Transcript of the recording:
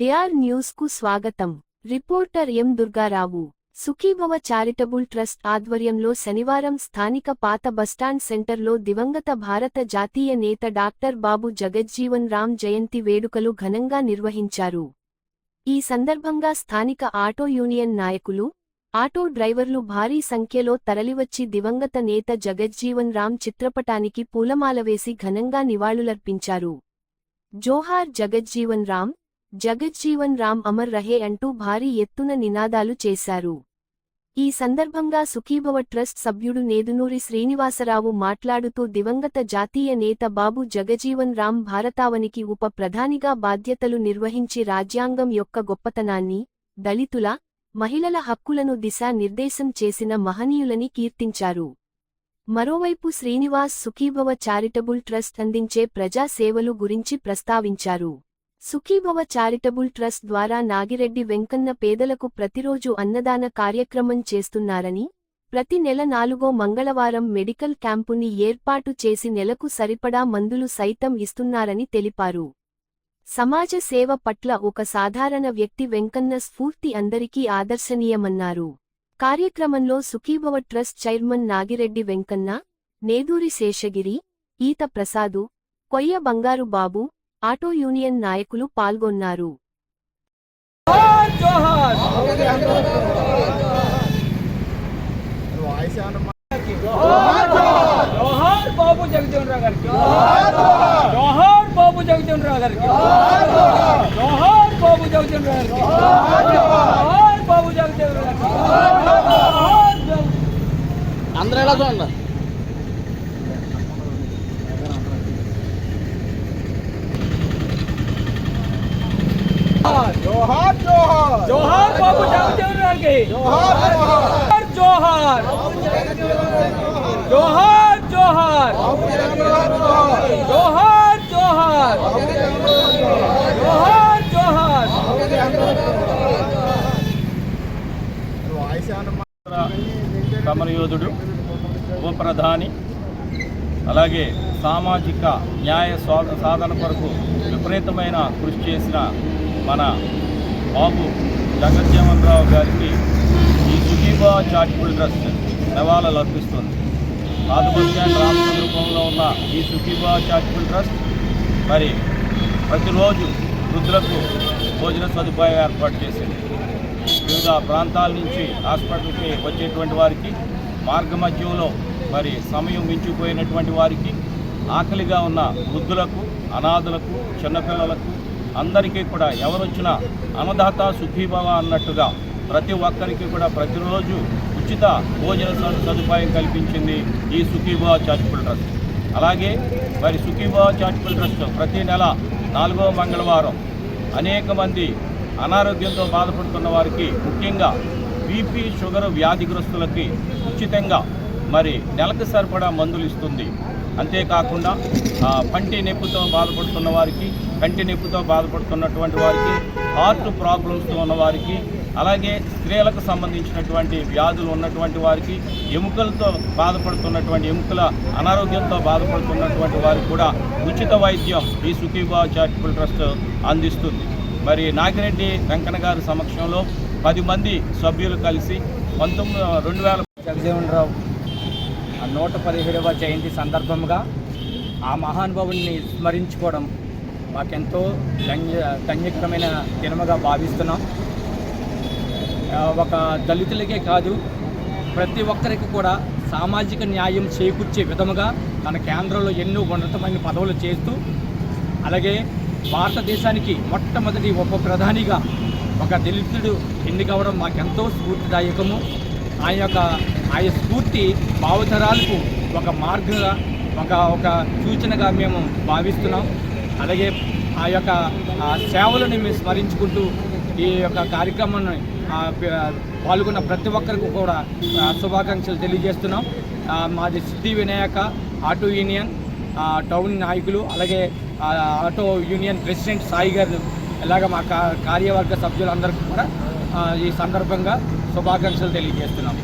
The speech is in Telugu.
డిఆర్ న్యూస్కు స్వాగతం. Reporter M Durgarao Sukhibhava charitable trust ఆధ్వర్యంలో శనివారం స్థానిక పాత బస్టాండ్ సెంటర్లో దివంగత భారత జాతీయ నేత డాక్టర్ బాబు జగజ్జీవన్ రామ్ జయంతి వేడుకలు ఘనంగా నిర్వహించారు. ఈ సందర్భంగా స్థానిక ఆటో యూనియన్ నాయకులు ఆటో డ్రైవర్లు భారీ సంఖ్యలో తరలివచ్చి దివంగత నేత జగజ్జీవన్ రామ్ చిత్రపటానికి పూలమాల వేసి ఘనంగా నివాళులర్పించారు. జోహార్ జగజ్జీవన్ రామ్ జగజ్జీవన్ రామ్ అమర్ రహే అంటూ భారీ ఎత్తున నినాదాలు చేశారు. ఈ సందర్భంగా సుఖీభవ ట్రస్ట్ సభ్యుడు నేదునూరి శ్రీనివాసరావు మాట్లాడుతూ దివంగత జాతీయ నేత బాబు జగజీవన్ రామ్ భారతావనికి ఉప ప్రధానిగా బాధ్యతలు నిర్వహించి రాజ్యాంగం యొక్క గొప్పతనాన్ని దళితుల మహిళల హక్కులను దిశానిర్దేశం చేసిన మహనీయులని కీర్తించారు. మరోవైపు శ్రీనివాస్ సుఖీభవ చారిటబుల్ ట్రస్ట్ అందించే ప్రజా సేవలు గురించి ప్రస్తావించారు. సుఖీభవ చారిటబుల్ ట్రస్ట్ ద్వారా నాగిరెడ్డి వెంకన్న పేదలకు ప్రతిరోజు అన్నదాన కార్యక్రమం చేస్తున్నారని ప్రతి నెల నాలుగో మంగళవారం మెడికల్ క్యాంపుని ఏర్పాటు చేసి నెలకు సరిపడా మందులు సైతం ఇస్తున్నారని తెలిపారు. సమాజ సేవ పట్ల ఒక సాధారణ వ్యక్తి వెంకన్న స్ఫూర్తి అందరికీ ఆదర్శనీయమన్నారు. కార్యక్రమంలో సుఖీభవ ట్రస్ట్ చైర్మన్ నాగిరెడ్డి వెంకన్న నేదూరి శేషగిరి ఈత ప్రసాదు కొయ్య బంగారు బాబు ఆటో యూనియన్ నాయకులు పాల్గొన్నారు. జోహార్ బాబు జగజీవన్ రావు గారికి. జోహార్ బాబు జగజీవన్ రావు గారికి. జోహార్ బాబు జగజీవన్ రావు గారికి జోహార్ బాబు జగజీవన్ రావు గారికి జోహార్ జగ- అందరూ ఎలా చూడండి జోహార్! జోహార్ జోహార్ బాబు గారికి జోహార్. జోహార్ జోహార్. జోహార్! జోహార్ జోహార్. జోహార్ జోహార్. సమరయోధుడు ఉప ప్రధాని అలాగే సామాజిక న్యాయ స్వా- సాధన కొరకు విపరీతమైన కృషి చేసిన మన బాబు జగజ్జీవన్ రావు గారికి ఈ సుఖీబా చారిటబుల్ ట్రస్ట్ నివాళులు అర్పిస్తుంది. పాత బస్ స్టాండ్ రామచంద్రపురంలో ఉన్న ఈ సుఖీబా చారిటబుల్ ట్రస్ట్ మరి ప్రతిరోజు వృద్ధులకు భోజన సదుపాయం ఏర్పాటు చేసింది. వివిధ ప్రాంతాల నుంచి హాస్పిటల్కి వచ్చేటువంటి వారికి మార్గ మధ్యంలో మరి సమయం మించిపోయినటువంటి వారికి ఆకలిగా ఉన్న వృద్ధులకు అనాథులకు చిన్నపిల్లలకు అందరికీ కూడా ఎవరొచ్చినా అన్నదాత సుఖీభవ అన్నట్టుగా ప్రతి ఒక్కరికి కూడా ప్రతిరోజు ఉచిత భోజన సదుపాయం కల్పించింది ఈ సుఖీభవ చారిటబుల్ ట్రస్ట్. అలాగే మరి సుఖీభవ చారిటబుల్ ట్రస్ట్ ప్రతి నెల నాలుగవ మంగళవారం అనేక మంది అనారోగ్యంతో బాధపడుతున్న వారికి ముఖ్యంగా బీపీ షుగర్ వ్యాధిగ్రస్తులకి ఉచితంగా మరి నెలకు సరిపడా మందులు ఇస్తుంది. అంతేకాకుండా పంటి నొప్పితో బాధపడుతున్న వారికి కంటి నొప్పితో బాధపడుతున్నటువంటి వారికి హార్ట్ ప్రాబ్లమ్స్తో ఉన్న వారికి అలాగే స్త్రీలకు సంబంధించినటువంటి వ్యాధులు ఉన్నటువంటి వారికి ఎముకలతో బాధపడుతున్నటువంటి ఎముకల అనారోగ్యంతో బాధపడుతున్నటువంటి వారికి కూడా ఉచిత వైద్యం ఈ సుఖీబా చారిటబుల్ ట్రస్ట్ అందిస్తుంది. మరి నాగిరెడ్డి వెంకన్న గారి సమక్షంలో పది మంది సభ్యులు కలిసి పంతొమ్మిది రెండు వేల జగజీవనరావు నూట పదిహేడవ జయంతి సందర్భంగా ఆ మహానుభావుని స్మరించుకోవడం మాకెంతో ధన్య ధన్యకరమైన దినముగా భావిస్తున్నాం. ఒక దళితులకే కాదు ప్రతి ఒక్కరికి కూడా సామాజిక న్యాయం చేకూర్చే విధముగా తన కేంద్రంలో ఎన్నో ఉన్నతమైన పదవులు చేస్తూ అలాగే భారతదేశానికి మొట్టమొదటి ఉప ప్రధానిగా ఒక దళితుడు ఎన్నికవడం మాకెంతో స్ఫూర్తిదాయకము. ఆయన యొక్క ఆయన స్ఫూర్తి భావతరాలకు ఒక మార్గంగా ఒక ఒక సూచనగా మేము భావిస్తున్నాం. అలాగే ఆ యొక్క సేవలను మేము స్మరించుకుంటూ ఈ యొక్క కార్యక్రమాన్ని పాల్గొన్న ప్రతి ఒక్కరికి కూడా శుభాకాంక్షలు తెలియజేస్తున్నాం. మాది సిద్ధి వినాయక ఆటో యూనియన్ టౌన్ నాయకులు అలాగే ఆటో యూనియన్ ప్రెసిడెంట్ సాయి గారు ఇలాగ మా కా- కార్యవర్గ సభ్యులందరికీ కూడా ఈ సందర్భంగా శుభాకాంక్షలు తెలియజేస్తున్నాం.